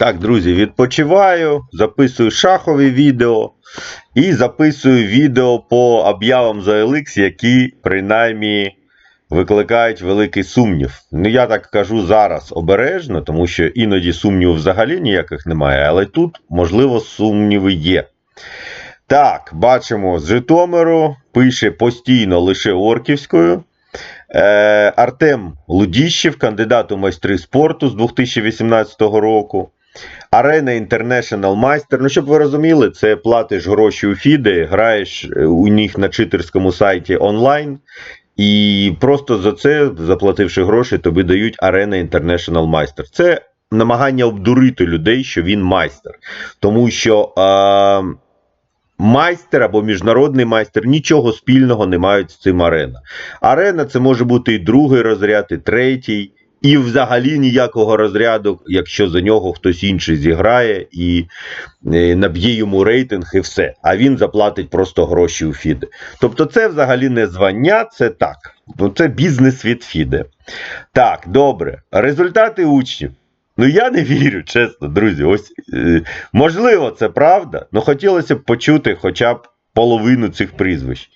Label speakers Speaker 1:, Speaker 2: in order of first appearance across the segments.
Speaker 1: Так, друзі, відпочиваю, записую шахові відео і записую відео по об'явам за OLX, які принаймні викликають великий сумнів. Ну, я так кажу зараз обережно, тому що іноді сумнівів взагалі ніяких немає, але тут, можливо, сумніви є. Так, бачимо з Житомиру, пише постійно лише Орківською. Е, Артем Лудіщев, кандидат у майстри спорту з 2018 року. Арена International майстер. Ну, щоб ви розуміли, це платиш гроші у Фіде, граєш е, у них на читерському сайті онлайн. І просто за це, заплативши гроші, тобі дають Арена International майстер. Це намагання обдурити людей, що він майстер. Тому що. Е, Майстер або міжнародний майстер нічого спільного не мають з цим арена. Арена це може бути і другий розряд, і третій, і взагалі ніякого розряду, якщо за нього хтось інший зіграє і е, наб'є йому рейтинг і все. А він заплатить просто гроші у Фіде. Тобто, це взагалі не звання, це так. Ну, Це бізнес від Фіде. Так, добре. Результати учнів. Ну я не вірю, чесно, друзі. Ось е, можливо, це правда, але хотілося б почути хоча б половину цих прізвищ.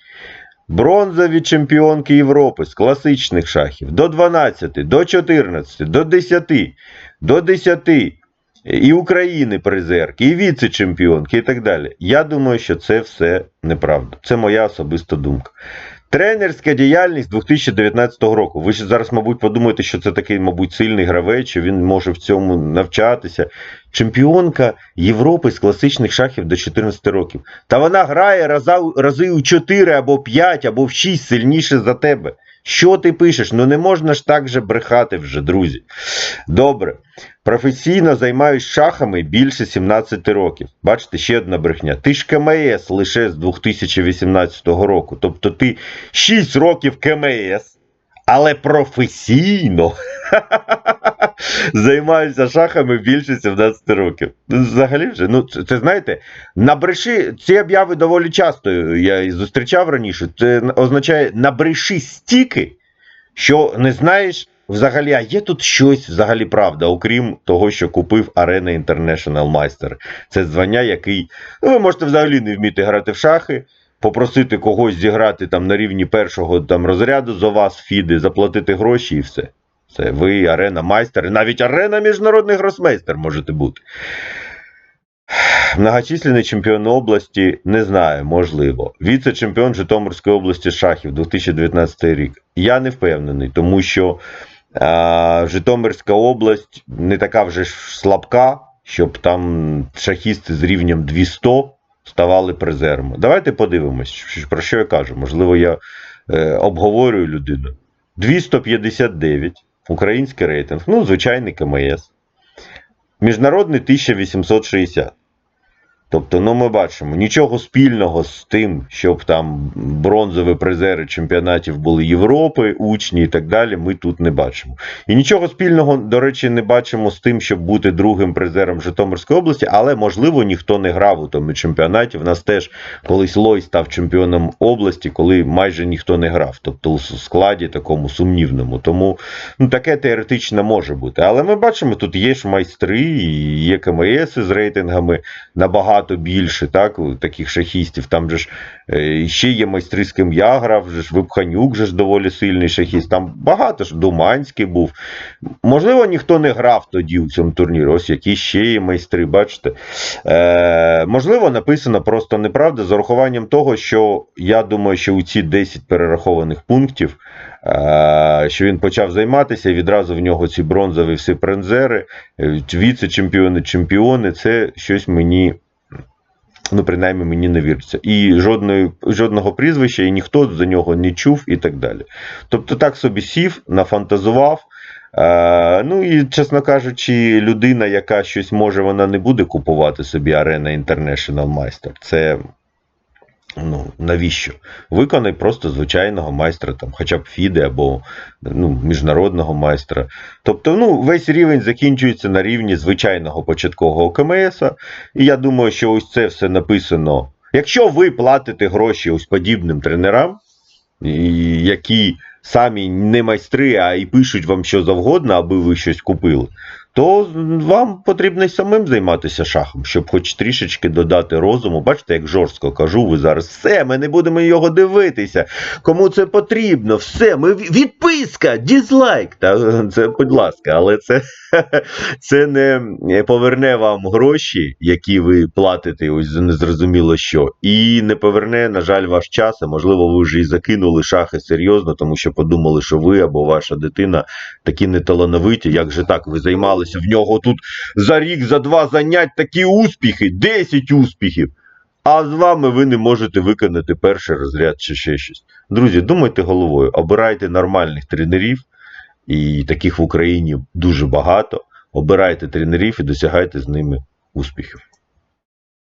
Speaker 1: Бронзові чемпіонки Європи з класичних шахів до 12, до 14, до 10, до 10. І України призерки, і віце-чемпіонки, і так далі. Я думаю, що це все неправда. Це моя особиста думка. Тренерська діяльність 2019 року. Ви ж зараз, мабуть, подумаєте, що це такий, мабуть, сильний гравець, що він може в цьому навчатися. Чемпіонка Європи з класичних шахів до 14 років. Та вона грає рази, у 4 або 5, або в 6 сильніше за тебе. Що ти пишеш? Ну не можна ж так же брехати вже, друзі. Добре. Професійно займаюсь шахами більше 17 років. Бачите, ще одна брехня. Ти ж КМС лише з 2018 року. Тобто ти 6 років КМС, але професійно займаюся шахами більше 17 років. Ну, Взагалі вже, ну це, знаєте, набреши, ці обяви доволі часто я і зустрічав раніше. Це означає набреши стільки, що не знаєш. Взагалі, а є тут щось взагалі правда, окрім того, що купив Arena International Master. Це звання, який. Ну, ви можете взагалі не вміти грати в шахи, попросити когось зіграти там на рівні першого там розряду за вас, Фіди, заплатити гроші і все. Це ви арена майстер, навіть арена міжнародний гросмейстер можете бути. Многочисленний чемпіон області, не знаю, можливо. Віце-чемпіон Житомирської області шахів 2019 рік. Я не впевнений, тому що а, Житомирська область не така вже ж слабка, щоб там шахісти з рівнем 200 ставали призерами. Давайте подивимось, про що я кажу. Можливо, я е, обговорюю людину. 259, український рейтинг, ну, звичайний КМС. Міжнародний 1860. Тобто, ну ми бачимо, нічого спільного з тим, щоб там бронзові призери чемпіонатів були Європи, учні і так далі, ми тут не бачимо. І нічого спільного, до речі, не бачимо з тим, щоб бути другим призером Житомирської області, але можливо ніхто не грав у тому чемпіонаті. В нас теж колись Лой став чемпіоном області, коли майже ніхто не грав, тобто у складі такому сумнівному. Тому ну, таке теоретично може бути. Але ми бачимо, тут є ж майстри, і є КМС з рейтингами набагато більше, так, таких шахістів. Там же ж е, ще є майстри, з ким я грав, же ж Випханюк же ж доволі сильний шахіст. Там багато ж Думанський був. Можливо, ніхто не грав тоді у цьому турнірі. Ось які ще є майстри, бачите. Е, можливо, написано просто неправда з урахуванням того, що я думаю, що у ці 10 перерахованих пунктів. е, Що він почав займатися, і відразу в нього ці бронзові всі призери, е, віце-чемпіони, чемпіони, це щось мені Ну, принаймні мені не віриться. І жодної, жодного прізвища, і ніхто за нього не чув, і так далі. Тобто, так собі сів, нафантазував. Е, ну і, чесно кажучи, людина, яка щось може, вона не буде купувати собі Arena International Майстер. Це. Ну, навіщо? Виконай просто звичайного майстра, там, хоча б Фіде або ну, міжнародного майстра. Тобто, ну, весь рівень закінчується на рівні звичайного початкового КМС. І я думаю, що ось це все написано. Якщо ви платите гроші ось подібним тренерам, які самі не майстри, а і пишуть вам що завгодно, аби ви щось купили, то вам потрібно самим займатися шахом, щоб хоч трішечки додати розуму. Бачите, як жорстко кажу, ви зараз все, ми не будемо його дивитися. Кому це потрібно, все, ми відписка, дізлайк. Та це, будь ласка, але це, це не поверне вам гроші, які ви платите, ось незрозуміло що, і не поверне, на жаль, ваш час. А можливо, ви вже і закинули шахи серйозно, тому що подумали, що ви або ваша дитина такі неталановиті. Як же так? Ви займалися в нього тут за рік, за два занять такі успіхи, 10 успіхів. А з вами ви не можете виконати перший розряд чи ще щось. Друзі, думайте головою, обирайте нормальних тренерів, і таких в Україні дуже багато. Обирайте тренерів і досягайте з ними успіхів.